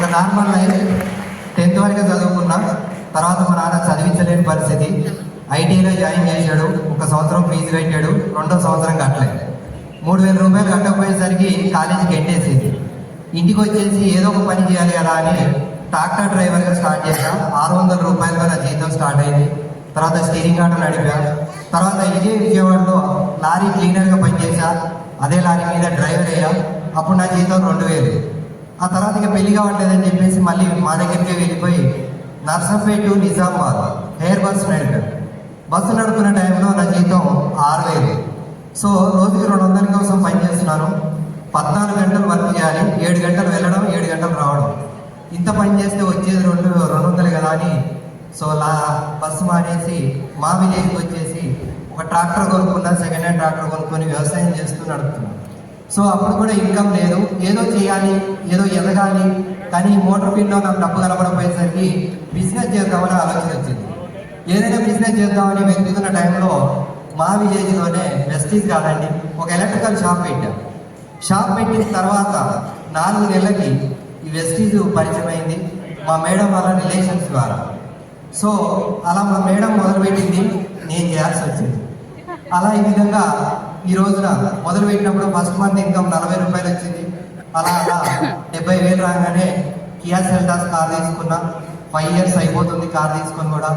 ఒక normal life tenth వరకు చదువుకున్నా తర్వాత మా నాన్న చదివించలేని పరిస్థితి. ఐటీలో జాయిన్ చేశాడు ఒక సంవత్సరం ఫీజు కట్టాడు రెండో సంవత్సరం కట్టలేదు మూడు వేల రూపాయలు కట్టకపోయేసరికి కాలేజీకి ఎండేసింది ఇంటికి వచ్చేసి ఏదో ఒక పని చేయాలి కదా అని ట్రాక్టర్ డ్రైవర్గా స్టార్ట్ చేశా. ఆరు వందల రూపాయలు నా జీతం స్టార్ట్ అయింది. తర్వాత స్టీరింగ్ ఆటో నడిపా. తర్వాత ఇదే విజయవాడలో లారీ క్లీనర్గా పనిచేశా. అదే లారీ మీద డ్రైవర్ అయ్యా. అప్పుడు నా జీతం రెండు వేలు. ఆ తర్వాత ఇక పెళ్ళి కావట్లేదని చెప్పేసి మళ్ళీ మా దగ్గరికి వెళ్ళిపోయి Narsampet to Nizamabad hair bus friend bus నడుపుకునే టైంలో నా జీతం ఆరు వేలు. సో రోజుకి రెండు వందల కోసం పని చేస్తున్నాను. పద్నాలుగు గంటలు వర్క్ చేయాలి ఏడు గంటలు వెళ్ళడం ఏడు గంటలు రావడం. ఇంత పని చేస్తే వచ్చేది రెండు రెండు వందలు కదా అని. సో లా బస్సు మానేసి మా విలేజ్కి వచ్చేసి ఒక ట్రాక్టర్ కొనుక్కున్నా సెకండ్ హ్యాండ్ ట్రాక్టర్ కొనుక్కొని వ్యవసాయం చేస్తూ నడుపుతున్నాను. సో అప్పుడు కూడా ఇన్కమ్ లేదు. ఏదో చేయాలి ఏదో ఎదగాలి కానీ మోటార్ ఫీల్డ్లో నాకు డబ్బు కనపడపోయేసరికి బిజినెస్ చేద్దామని ఆలోచన వచ్చింది. ఏదైనా బిజినెస్ చేద్దామని వెతుకుతున్న టైంలో మా విలేజ్లోనే వెస్టీజ్ కాదండి ఒక ఎలక్ట్రికల్ షాప్ పెట్టాం. షాప్ పెట్టిన తర్వాత నాలుగు నెలలకి ఈ వెస్టీజ్ పరిచయం అయింది. మా మేడం వాళ్ళ రిలేషన్స్ ద్వారా. సో అలా మా మేడం మొదలుపెట్టింది నేను చేయాల్సి వచ్చింది. అలా ఈ విధంగా ఈ రోజున మొదలు పెట్టినప్పుడు ఫస్ట్ మంత్ ఇన్కమ్ నలభై రూపాయలు వచ్చింది. అలా అలా డెబ్బై వేలు రాగానే కియా సెల్టాస్ కార్ తీసుకున్నా. ఫైవ్ ఇయర్స్ అయిపోతుంది కార్ తీసుకొని కూడా.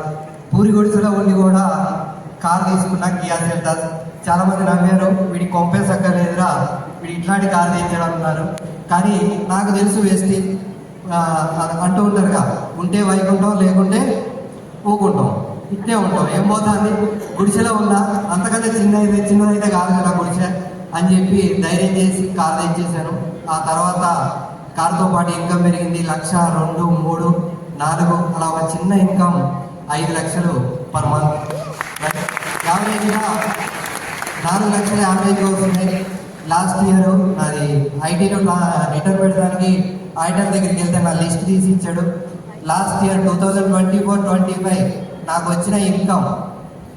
పూరి గుడిసెలో ఉండి కూడా కార్ తీసుకున్నా కియా సెల్టాస్. చాలా మంది నవ్వారు వీడి కొంపే సక్కలేదురా వీడు ఇట్లాంటి కార్ తెచ్చాడు అన్నారు కానీ నాకు తెలుసు వేస్టి. అంటూ ఉంటారుగా ఉంటే వైకుంఠం లేకుంటే ఊకుంటాం ఇట్టే ఉంటాం. ఏం పోతుంది? గుడిసెలో ఉందా? అంతకంటే చిన్న చిన్నదైతే కాదు కదా గుడిసె అని చెప్పి ధైర్యం చేసి కార్ తెచ్చేసాను ఆ తర్వాత కార్తో పాటు ఇన్కమ్ పెరిగింది లక్ష రెండు మూడు నాలుగు అలా ఒక చిన్న ఇన్కమ్ ఐదు లక్షలు పర్ మంత్ యావరేజ్గా నాలుగు లక్షల యావరేజ్ అవుతుంది లాస్ట్ ఇయర్ నాది ఐటీలో రిటర్న్ పెట్టడానికి ఆడిటర్ దగ్గరికి వెళ్తే నా లిస్ట్ తీసి ఇచ్చాడు. Last year two thousand twenty four twenty five నాకు వచ్చిన ఇన్కమ్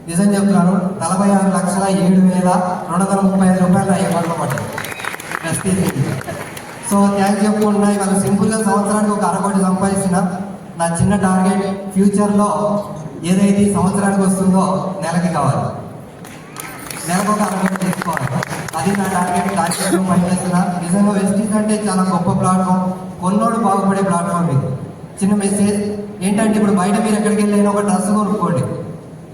నిజం చెప్తున్నాను నలభై ఆరు లక్షల ఏడు వేల రెండు వందల ముప్పై ఐదు రూపాయలు నా అకౌంట్లో పడ్డాయి. ప్రెస్టీజ్ సో థ్యాంక్స్ చెప్పుకుంటున్నా ఇవాళ సింపుల్గా సంవత్సరానికి ఒక అరకోటి సంపాదించిన నా చిన్న టార్గెట్ ఫ్యూచర్లో ఏదైతే సంవత్సరానికి వస్తుందో నెలకి కావాలి. నెలకు ఒక అరకోటి తీసుకోవాలి అది నా టార్గెట్ టార్గెట్ పనిచేస్తున్నా. నిజంగా వెస్టీస్ అంటే చాలా గొప్ప ప్లాట్ఫామ్ కొన్నోడు బాగుపడే ప్లాట్ఫామ్ ఇది. చిన్న మెసేజ్ ఏంటంటే ఇప్పుడు బయట మీరు ఎక్కడికి వెళ్ళినా ఒక డ్రెస్ కొనుక్కోండి.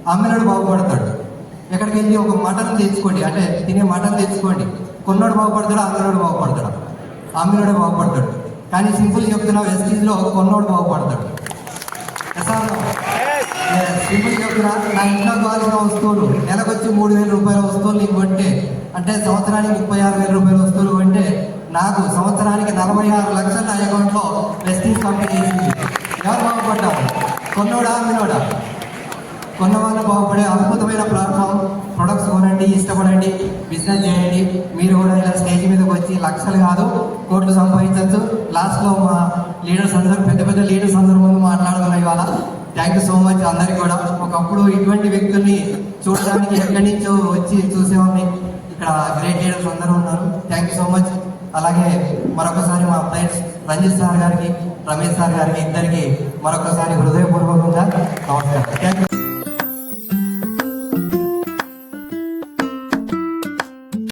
అమ్మినోడు బాగుపడతాడు. ఎక్కడికి వెళ్ళి ఒక మటన్ తెచ్చుకోండి. అంటే తినే మటన్ తెచ్చుకోండి. కొన్నోడు బాగుపడతాడు అమ్మినోడు బాగుపడతాడు. అమ్మినోడు బాగుపడతాడు. కానీ సింపుల్ చెప్తున్నా వెస్టీజ్లో కొన్నోడు బాగుపడతాడు. సింపుల్ చెప్తున్నా నా ఇంట్లో కావాల్సిన వస్తువులు నెలకొచ్చి మూడు వేల రూపాయల వస్తువులు నీకు కొంటే అంటే సంవత్సరానికి ముప్పై ఆరు వేల రూపాయల వస్తువులు కొంటే నాకు సంవత్సరానికి నలభై ఆరు లక్షల నా అకౌంట్లో వెస్టీజ్ కంపెనీ వేసింది ఎవరు బాగుపడ్డారు. కొన్నోడా అమ్మినోడా కొన్న వాళ్ళు బాగుపడే అద్భుతమైన ప్లాట్ఫామ్. ప్రొడక్ట్స్ కొనండి ఇష్టపడండి బిజినెస్ చేయండి. మీరు కూడా ఇలా స్టేజ్ మీదకి వచ్చి లక్షలు కాదు కోట్లు సంపాదించవచ్చు లాస్ట్లో మా లీడర్స్ అందరూ పెద్ద పెద్ద లీడర్స్ అందరూ ముందు మాట్లాడుతున్నాం ఇవాళ. థ్యాంక్ యూ సో మచ్ అందరికి కూడా. ఒకప్పుడు ఇటువంటి వ్యక్తుల్ని చూడడానికి ఎక్కడి నుంచో వచ్చి చూసేవాడిని. ఇక్కడ గ్రేట్ లీడర్స్ అందరూ ఉన్నారు. థ్యాంక్ యూ సో మచ్ అలాగే మరొకసారి మా ఫ్రెండ్స్ రంజిత్ సార్ గారికి రమేష్ సార్ గారికి ఇద్దరికి మరొకసారి హృదయపూర్వకంగా నమస్కారం. Thank you